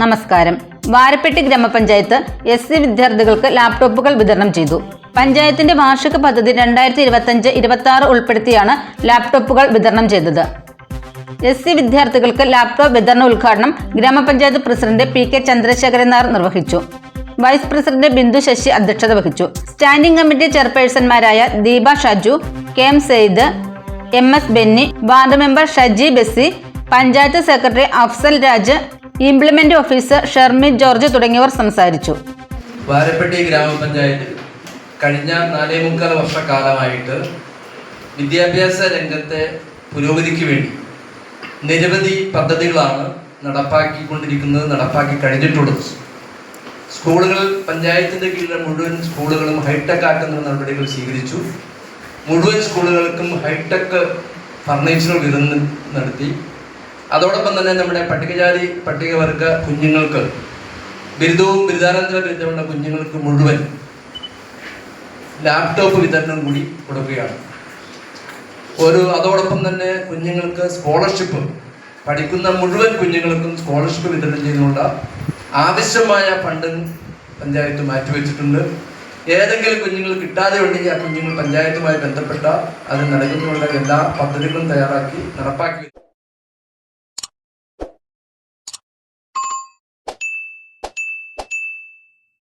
നമസ്കാരം. വാരപ്പെട്ടി ഗ്രാമപഞ്ചായത്ത് S C വിദ്യാർത്ഥികൾക്ക് ലാപ്ടോപ്പുകൾ വിതരണം ചെയ്തു. പഞ്ചായത്തിന്റെ വാർഷിക പദ്ധതി രണ്ടായിരത്തി ഇരുപത്തഞ്ച് ഇരുപത്തി ആറ് ഉൾപ്പെടുത്തിയാണ് ലാപ്ടോപ്പുകൾ വിതരണം ചെയ്തത്. എസ് സി വിദ്യാർത്ഥികൾക്ക് ലാപ്ടോപ്പ് വിതരണ ഉദ്ഘാടനം ഗ്രാമപഞ്ചായത്ത് president P K Chandrasekharan Nair നിർവഹിച്ചു. വൈസ് പ്രസിഡന്റ് ബിന്ദു ശശി അധ്യക്ഷത വഹിച്ചു. Standing committee ചെയർപേഴ്സൺമാരായ Deepa Shaju K M Saeed M S Benny ward member Shaji Bessy panchayat secretary Afsal Raj implement officer Shermith George തുടങ്ങിയവർ സംസാരിച്ചു. വാരപ്പെട്ടി ഗ്രാമപഞ്ചായത്ത് കഴിഞ്ഞ നാലേ മുക്കാൽ വർഷക്കാലമായിട്ട് വിദ്യാഭ്യാസ രംഗത്തെ പുരോഗതിക്ക് വേണ്ടി നിരവധി പദ്ധതികളാണ് നടപ്പാക്കിക്കൊണ്ടിരിക്കുന്നത് നടപ്പാക്കി കഴിഞ്ഞിട്ടുള്ളത്. സ്കൂളുകൾ പഞ്ചായത്തിന്റെ കീഴിലെ മുഴുവൻ സ്കൂളുകളും ഹൈടെക് ആക്കുന്ന നടപടികൾ സ്വീകരിച്ചു. മുഴുവൻ സ്കൂളുകൾക്കും ഹൈടെക് ഫർണിച്ചറുകൾ വിതരണം നടത്തി. അതോടൊപ്പം തന്നെ നമ്മുടെ പട്ടികജാതി പട്ടികവർഗ കുഞ്ഞുങ്ങൾക്ക് ബിരുദവും ബിരുദാനന്തര ബിരുദമുള്ള കുഞ്ഞുങ്ങൾക്ക് മുഴുവൻ ലാപ്ടോപ്പ് വിതരണം കൂടി കൊടുക്കുകയാണ്. ഒരു അതോടൊപ്പം തന്നെ കുഞ്ഞുങ്ങൾക്ക് സ്കോളർഷിപ്പ് പഠിക്കുന്ന മുഴുവൻ കുഞ്ഞുങ്ങൾക്കും സ്കോളർഷിപ്പ് വിതരണം ചെയ്യുന്നതിനുള്ള ആവശ്യമായ ഫണ്ട് പഞ്ചായത്ത് മാറ്റിവെച്ചിട്ടുണ്ട്. ഏതെങ്കിലും കുഞ്ഞുങ്ങൾ കിട്ടാതെ ഉണ്ടെങ്കിൽ ആ കുഞ്ഞുങ്ങൾ പഞ്ചായത്തുമായി ബന്ധപ്പെട്ട അത് നൽകുന്നതിനുള്ള എല്ലാ പദ്ധതികളും തയ്യാറാക്കി നടപ്പാക്കി